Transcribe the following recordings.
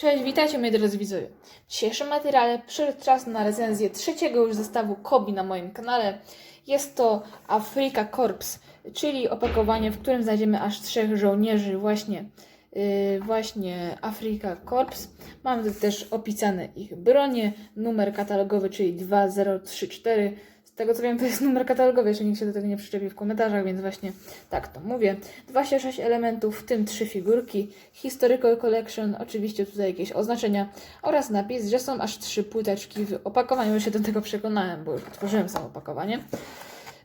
Cześć, witajcie moi drodzy widzowie. W dzisiejszym materiale przyszedł czas na recenzję trzeciego już zestawu Kobi na moim kanale. Jest to Afrika Corps, czyli opakowanie, w którym znajdziemy aż trzech żołnierzy właśnie, yy, właśnie Afrika Corps. Mamy tu też opisane ich bronie, numer katalogowy, czyli 2034. Tego co wiem, to jest numer katalogowy, jeszcze nikt się do tego nie przyczepi w komentarzach, więc właśnie tak to mówię. 26 elementów, w tym 3 figurki, Historical Collection, oczywiście tutaj jakieś oznaczenia oraz napis, że są aż 3 płyteczki w opakowaniu, już się do tego przekonałem, bo już otworzyłem samo opakowanie.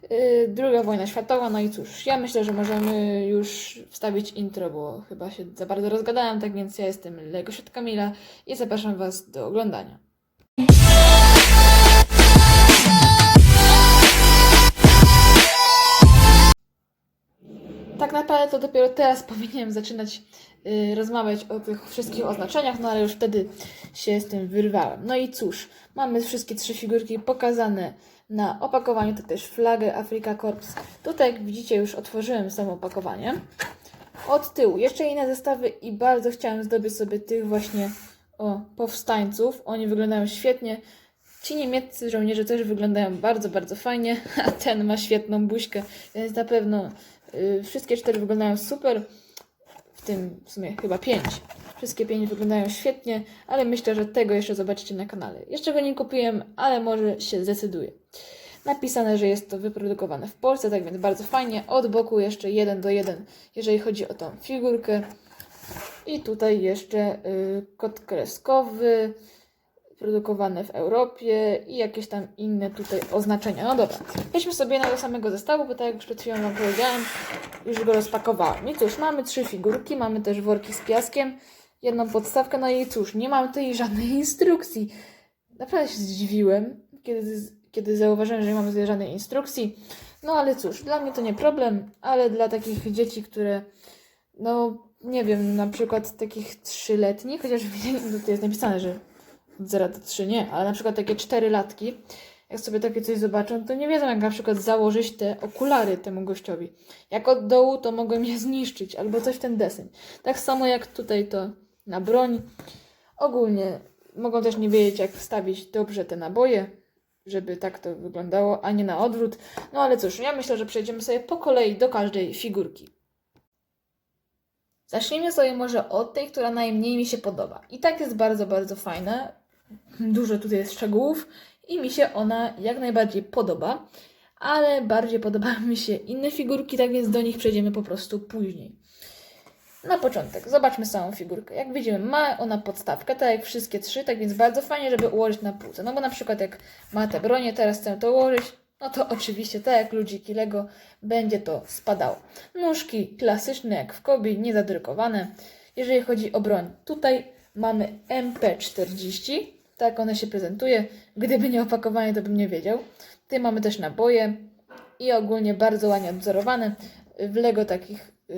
Yy, Druga wojna światowa, no i cóż, ja myślę, że możemy już wstawić intro, bo chyba się za bardzo rozgadałem, tak więc ja jestem Lego Kamila i zapraszam Was do oglądania. To dopiero teraz powinienem zaczynać y, rozmawiać o tych wszystkich oznaczeniach, no ale już wtedy się z tym wyrwałem. No i cóż, mamy wszystkie trzy figurki pokazane na opakowaniu, to też flagę Afrika Corps. Tutaj jak widzicie już otworzyłem samo opakowanie. Od tyłu jeszcze inne zestawy i bardzo chciałem zdobyć sobie tych właśnie o, powstańców. Oni wyglądają świetnie. Ci niemieccy żołnierze też wyglądają bardzo, bardzo fajnie, a ten ma świetną buźkę, więc na pewno wszystkie cztery wyglądają super. W tym w sumie chyba pięć. Wszystkie pięć wyglądają świetnie, ale myślę, że tego jeszcze zobaczycie na kanale. Jeszcze go nie kupiłem, ale może się zdecyduję. Napisane, że jest to wyprodukowane w Polsce, tak więc bardzo fajnie. Od boku jeszcze jeden do jeden, jeżeli chodzi o tą figurkę. I tutaj jeszcze y, kod kreskowy, produkowane w Europie i jakieś tam inne tutaj oznaczenia. No dobra, przejdźmy sobie na do samego zestawu, bo tak jak już przed chwilą Wam powiedziałem, już go rozpakowałem. I cóż, mamy trzy figurki, mamy też worki z piaskiem, jedną podstawkę, no i cóż, nie mam tutaj żadnej instrukcji. Naprawdę się zdziwiłem, kiedy, kiedy zauważyłem, że nie mamy tutaj żadnej instrukcji. No ale cóż, dla mnie to nie problem, ale dla takich dzieci, które no nie wiem, na przykład takich trzyletnich, chociaż tutaj jest napisane, że od 0 do 3 nie, ale na przykład takie 4 latki, jak sobie takie coś zobaczą, to nie wiedzą jak na przykład założyć te okulary temu gościowi. Jak od dołu, to mogą je zniszczyć, albo coś w ten deseń. Tak samo jak tutaj to na broń. Ogólnie mogą też nie wiedzieć jak wstawić dobrze te naboje, żeby tak to wyglądało, a nie na odwrót. No ale cóż, ja myślę, że przejdziemy sobie po kolei do każdej figurki. Zacznijmy sobie może od tej, która najmniej mi się podoba. I tak jest bardzo, bardzo fajna. Dużo tutaj jest szczegółów i mi się ona jak najbardziej podoba, ale bardziej podobają mi się inne figurki, tak więc do nich przejdziemy po prostu później. Na początek, zobaczmy samą figurkę. Jak widzimy, ma ona podstawkę, tak jak wszystkie trzy, tak więc bardzo fajnie, żeby ułożyć na półce. No bo na przykład jak ma te bronie, teraz chcę to ułożyć, no to oczywiście, tak jak ludziki Lego, będzie to spadało. Nóżki klasyczne, jak w Kobi, niezadrukowane. Jeżeli chodzi o broń, tutaj mamy MP40, tak one się prezentuje. Gdyby nie opakowanie, to bym nie wiedział. Tutaj mamy też naboje i ogólnie bardzo ładnie odwzorowane. W Lego takich yy,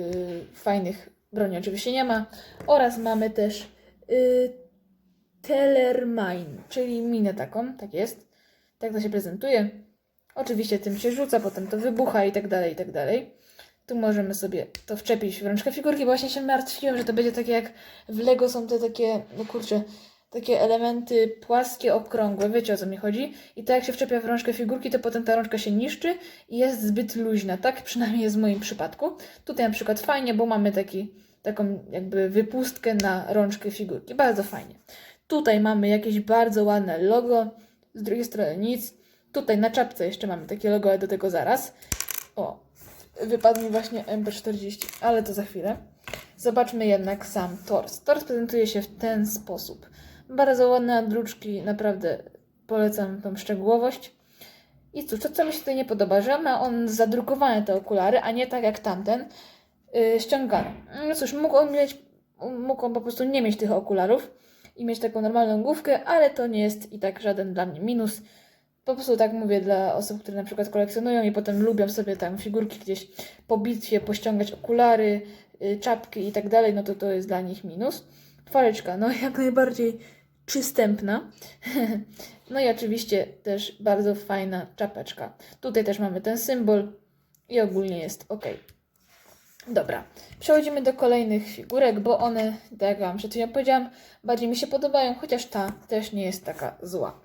fajnych broni oczywiście nie ma. Oraz mamy też yy, Tellermine, czyli minę taką, tak jest. Tak to się prezentuje. Oczywiście tym się rzuca, potem to wybucha i tak dalej, i tak dalej. Tu możemy sobie to wczepić w rączkę figurki. Właśnie się martwiłem, że to będzie takie jak w Lego są te takie, no kurczę, takie elementy płaskie, okrągłe. Wiecie o co mi chodzi? I to jak się wczepia w rączkę figurki, to potem ta rączka się niszczy i jest zbyt luźna. Tak przynajmniej jest w moim przypadku. Tutaj na przykład fajnie, bo mamy taki, taką jakby wypustkę na rączkę figurki. Bardzo fajnie. Tutaj mamy jakieś bardzo ładne logo. Z drugiej strony nic. Tutaj na czapce jeszcze mamy takie logo, ale do tego zaraz. O, wypadł mi właśnie MP40, ale to za chwilę. Zobaczmy jednak sam tors. Tors prezentuje się w ten sposób. Bardzo ładne druczki, naprawdę polecam tą szczegółowość. I cóż, to co mi się tutaj nie podoba, że ma on zadrukowane te okulary, a nie tak jak tamten, yy, ściągane. No cóż, mógł on mieć, mógł on po prostu nie mieć tych okularów i mieć taką normalną główkę, ale to nie jest i tak żaden dla mnie minus. Po prostu tak mówię dla osób, które na przykład kolekcjonują i potem lubią sobie tam figurki gdzieś po bitwie pościągać okulary, y, czapki i tak dalej, no to to jest dla nich minus. Twarzyczka, no jak najbardziej przystępna. no i oczywiście też bardzo fajna czapeczka. Tutaj też mamy ten symbol i ogólnie jest ok. Dobra, przechodzimy do kolejnych figurek, bo one, tak jak Wam przed chwilą powiedziałam, bardziej mi się podobają, chociaż ta też nie jest taka zła.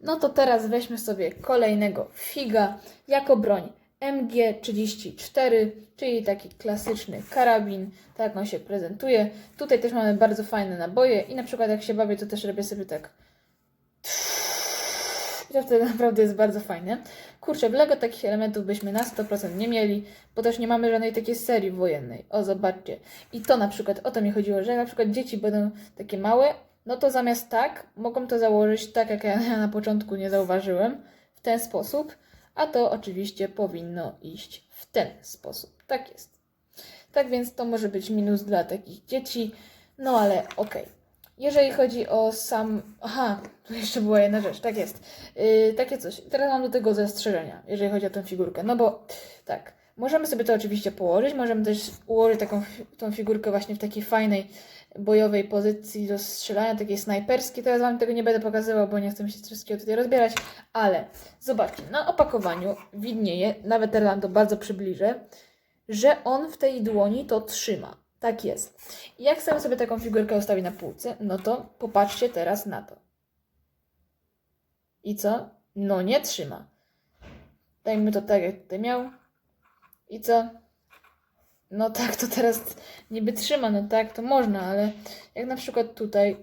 No to teraz weźmy sobie kolejnego figa jako broń MG34, czyli taki klasyczny karabin, tak on się prezentuje. Tutaj też mamy bardzo fajne naboje i na przykład jak się bawię, to też robię sobie tak i to wtedy naprawdę jest bardzo fajne. Kurczę, w Lego takich elementów byśmy na 100% nie mieli, bo też nie mamy żadnej takiej serii wojennej. O, zobaczcie. I to na przykład, o to mi chodziło, że na przykład dzieci będą takie małe, no to zamiast tak, mogą to założyć tak, jak ja na początku nie zauważyłem, w ten sposób, a to oczywiście powinno iść w ten sposób. Tak jest. Tak więc to może być minus dla takich dzieci, no ale okej. Jeżeli chodzi o sam. Aha, tu jeszcze była jedna rzecz, tak jest. Yy, takie coś. Teraz mam do tego zastrzeżenia, jeżeli chodzi o tę figurkę. No bo tak, możemy sobie to oczywiście położyć, możemy też ułożyć taką tą figurkę właśnie w takiej fajnej bojowej pozycji do strzelania, takiej snajperskiej. Teraz Wam tego nie będę pokazywał, bo nie chcę się wszystkiego tutaj rozbierać, ale zobaczcie, na opakowaniu widnieje, nawet teraz to bardzo przybliżę, że on w tej dłoni to trzyma. Tak jest. I jak chcemy sobie taką figurkę ustawić na półce, no to popatrzcie teraz na to. I co? No nie trzyma. Dajmy to tak, jak tutaj miał. I co? No tak, to teraz niby trzyma, no tak, to można, ale jak na przykład tutaj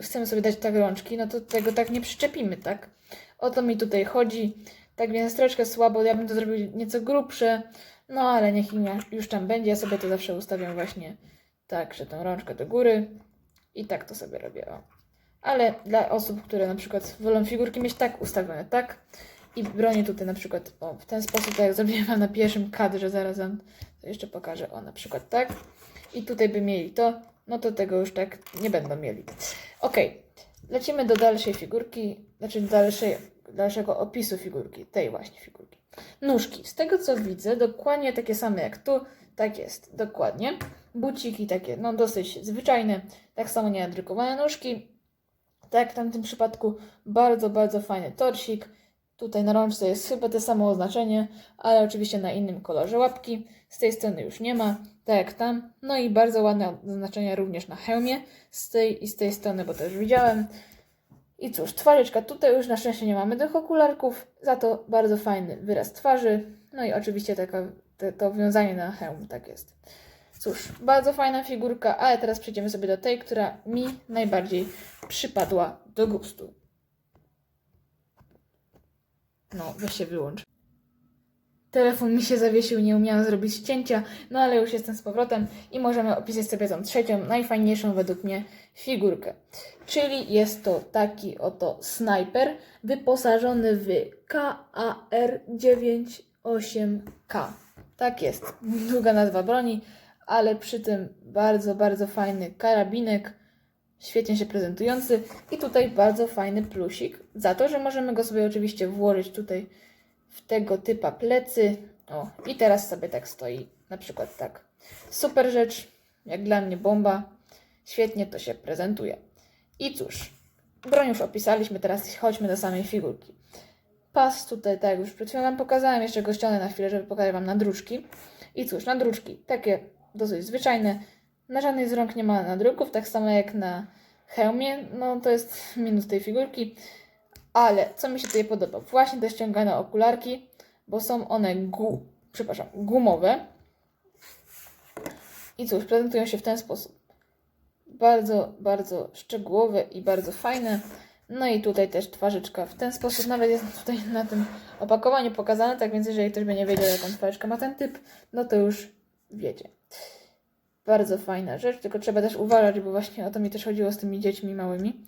chcemy sobie dać tak rączki, no to tego tak nie przyczepimy, tak? O to mi tutaj chodzi. Tak więc troszeczkę słabo, ja bym to zrobił nieco grubsze, no ale niech im już tam będzie. Ja sobie to zawsze ustawiam właśnie tak, że tą rączkę do góry i tak to sobie robię. O. Ale dla osób, które na przykład wolą figurki mieć tak ustawione, tak? I bronię tutaj na przykład o, w ten sposób, tak jak zrobiłem wam na pierwszym kadrze, zaraz wam to jeszcze pokażę. O, na przykład tak. I tutaj by mieli to, no to tego już tak nie będą mieli. Okej, lecimy do dalszej figurki, znaczy do dalszej, dalszego opisu figurki, tej właśnie figurki. Nóżki. Z tego co widzę, dokładnie takie same jak tu. Tak jest, dokładnie. Buciki takie, no dosyć zwyczajne. Tak samo nienadrukowane nóżki. Tak w tamtym przypadku, bardzo, bardzo fajny torsik. Tutaj na rączce jest chyba to samo oznaczenie, ale oczywiście na innym kolorze łapki. Z tej strony już nie ma, tak jak tam. No i bardzo ładne oznaczenia również na hełmie z tej i z tej strony, bo już widziałem. I cóż, twarzyczka. Tutaj już na szczęście nie mamy tych okularków, za to bardzo fajny wyraz twarzy. No i oczywiście taka, te, to wiązanie na hełm, tak jest. Cóż, bardzo fajna figurka, ale teraz przejdziemy sobie do tej, która mi najbardziej przypadła do gustu. No, weź się wyłącz. Telefon mi się zawiesił, nie umiałam zrobić cięcia, no ale już jestem z powrotem i możemy opisać sobie tą trzecią, najfajniejszą według mnie figurkę. Czyli jest to taki oto snajper wyposażony w KAR-98K. Tak jest, długa nazwa broni, ale przy tym bardzo, bardzo fajny karabinek, świetnie się prezentujący i tutaj bardzo fajny plusik za to, że możemy go sobie oczywiście włożyć tutaj w tego typa plecy. O, i teraz sobie tak stoi, na przykład tak. Super rzecz, jak dla mnie bomba. Świetnie to się prezentuje. I cóż, broń już opisaliśmy, teraz chodźmy do samej figurki. Pas tutaj, tak jak już przed chwilą Wam pokazałem, jeszcze go ściągnę na chwilę, żeby pokazać Wam nadruczki. I cóż, nadruczki, takie dosyć zwyczajne. Na żadnej z rąk nie ma nadruków, tak samo jak na hełmie. No to jest minus tej figurki. Ale co mi się tutaj podoba? Właśnie te ściągane okularki, bo są one gu, przepraszam, gumowe. I cóż, prezentują się w ten sposób. Bardzo, bardzo szczegółowe i bardzo fajne. No i tutaj też twarzyczka w ten sposób, nawet jest tutaj na tym opakowaniu pokazane, tak więc jeżeli ktoś by nie wiedział, jaką twarzyczkę ma ten typ, no to już wiecie. Bardzo fajna rzecz, tylko trzeba też uważać, bo właśnie o to mi też chodziło z tymi dziećmi małymi,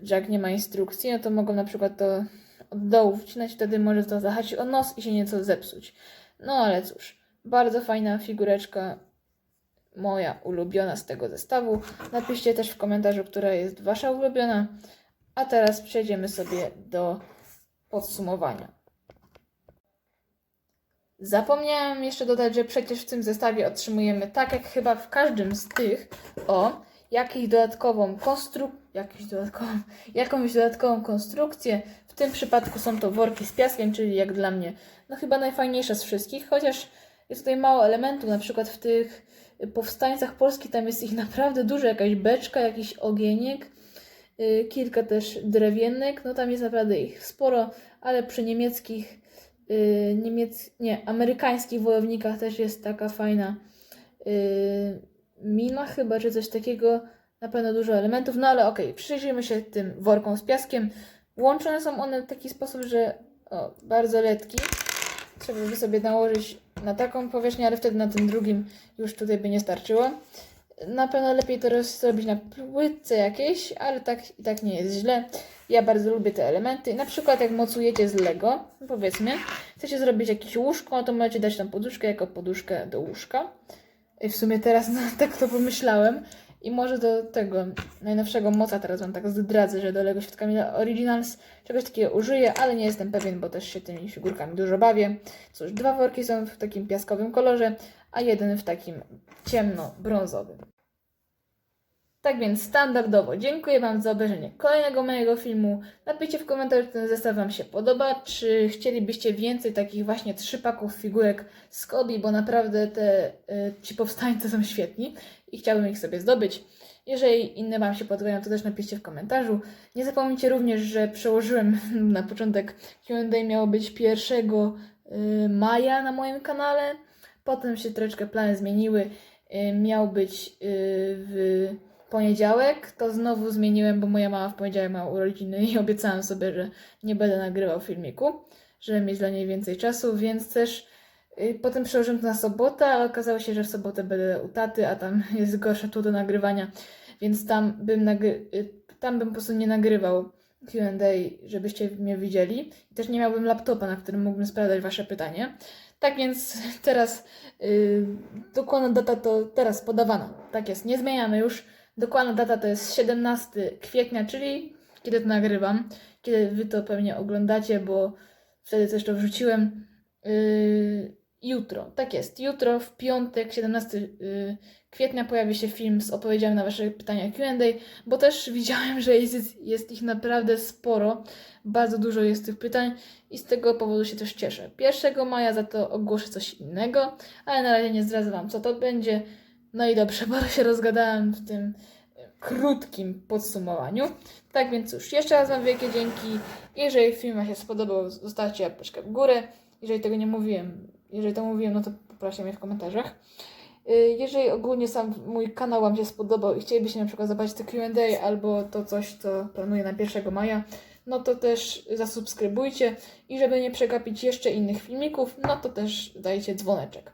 że jak nie ma instrukcji, no to mogą na przykład to od dołu wcinać, wtedy może to zahaczyć o nos i się nieco zepsuć. No ale cóż, bardzo fajna figureczka, moja ulubiona z tego zestawu. Napiszcie też w komentarzu, która jest Wasza ulubiona. A teraz przejdziemy sobie do podsumowania. Zapomniałam jeszcze dodać, że przecież w tym zestawie otrzymujemy, tak jak chyba w każdym z tych, o, jakąś dodatkową jakąś dodatkową, jakąś dodatkową konstrukcję. W tym przypadku są to worki z piaskiem, czyli jak dla mnie, no chyba najfajniejsza z wszystkich, chociaż Jest tutaj mało elementów, na przykład w tych powstańcach polskich tam jest ich naprawdę dużo, jakaś beczka, jakiś ogieniek, y, kilka też drewienek, no tam jest naprawdę ich sporo, ale przy niemieckich, y, niemiec, nie, amerykańskich wojownikach też jest taka fajna y, mina chyba, czy coś takiego, na pewno dużo elementów, no ale okej, przyjrzyjmy się tym workom z piaskiem. Łączone są one w taki sposób, że o, bardzo letki. Trzeba by sobie nałożyć na taką powierzchnię, ale wtedy na tym drugim już tutaj by nie starczyło. Na pewno lepiej to zrobić na płytce jakiejś, ale tak i tak nie jest źle. Ja bardzo lubię te elementy. Na przykład jak mocujecie z Lego, powiedzmy, chcecie zrobić jakieś łóżko, to możecie dać tam poduszkę jako poduszkę do łóżka. I w sumie teraz no, tak to pomyślałem. I może do tego najnowszego moca teraz wam tak zdradzę, że do Lego Świadkami Originals czegoś takiego użyję, ale nie jestem pewien, bo też się tymi figurkami dużo bawię. Cóż, dwa worki są w takim piaskowym kolorze, a jeden w takim ciemno-brązowym. Tak więc standardowo dziękuję Wam za obejrzenie kolejnego mojego filmu. Napiszcie w komentarzu, czy ten zestaw Wam się podoba, czy chcielibyście więcej takich właśnie trzypaków figurek z Kobi, bo naprawdę te y, ci powstańcy są świetni i chciałbym ich sobie zdobyć. Jeżeli inne Wam się podobają, to też napiszcie w komentarzu. Nie zapomnijcie również, że przełożyłem na początek Q&A miało być 1 y, maja na moim kanale. Potem się troszeczkę plany zmieniły. Y, Miał być y, w poniedziałek, to znowu zmieniłem, bo moja mama w poniedziałek ma urodziny i obiecałam sobie, że nie będę nagrywał filmiku, żeby mieć dla niej więcej czasu, więc też y, potem przełożyłem to na sobotę, ale okazało się, że w sobotę będę u taty, a tam jest gorsze tu do nagrywania, więc tam bym, nagry- tam bym po prostu nie nagrywał Q&A, żebyście mnie widzieli. I też nie miałbym laptopa, na którym mógłbym sprawdzać wasze pytanie. Tak więc teraz yy, dokładna data to teraz podawana. Tak jest, nie zmieniamy już. Dokładna data to jest 17 kwietnia, czyli kiedy to nagrywam, kiedy wy to pewnie oglądacie, bo wtedy też to wrzuciłem. Yy, jutro, tak jest. Jutro w piątek, 17 yy, kwietnia pojawi się film z odpowiedziami na wasze pytania Q&A, bo też widziałem, że jest, jest ich naprawdę sporo. Bardzo dużo jest tych pytań i z tego powodu się też cieszę. 1 maja za to ogłoszę coś innego, ale na razie nie zdradzę wam co to będzie. No i dobrze, bo się rozgadałem w tym e, krótkim podsumowaniu. Tak więc cóż, jeszcze raz Wam wielkie dzięki. Jeżeli film Wam się spodobał, zostawcie łapeczkę w górę. Jeżeli tego nie mówiłem, jeżeli to mówiłem, no to poproszę mnie w komentarzach. Y, Jeżeli ogólnie sam mój kanał Wam się spodobał i chcielibyście na przykład zobaczyć to Q&A albo to coś, co planuję na 1 maja, no to też zasubskrybujcie i żeby nie przegapić jeszcze innych filmików, no to też dajcie dzwoneczek.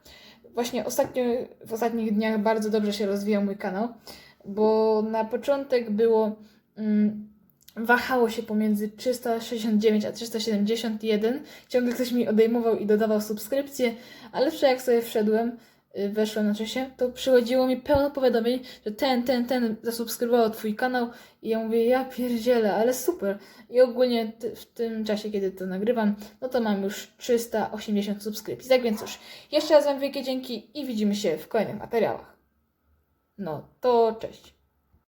Właśnie ostatnio, w ostatnich dniach bardzo dobrze się rozwijał mój kanał, bo na początek było mm, wahało się pomiędzy 369 a 371. Ciągle ktoś mi odejmował i dodawał subskrypcje, ale wczoraj jak sobie wszedłem, y, weszłem na czasie, to przychodziło mi pełno powiadomień, że ten, ten, ten zasubskrybował twój kanał i ja mówię, ja pierdzielę, ale super. I ogólnie w tym czasie, kiedy to nagrywam, no to mam już 380 subskrypcji. Tak więc cóż, jeszcze raz Wam wielkie dzięki i widzimy się w kolejnych materiałach. No, to cześć.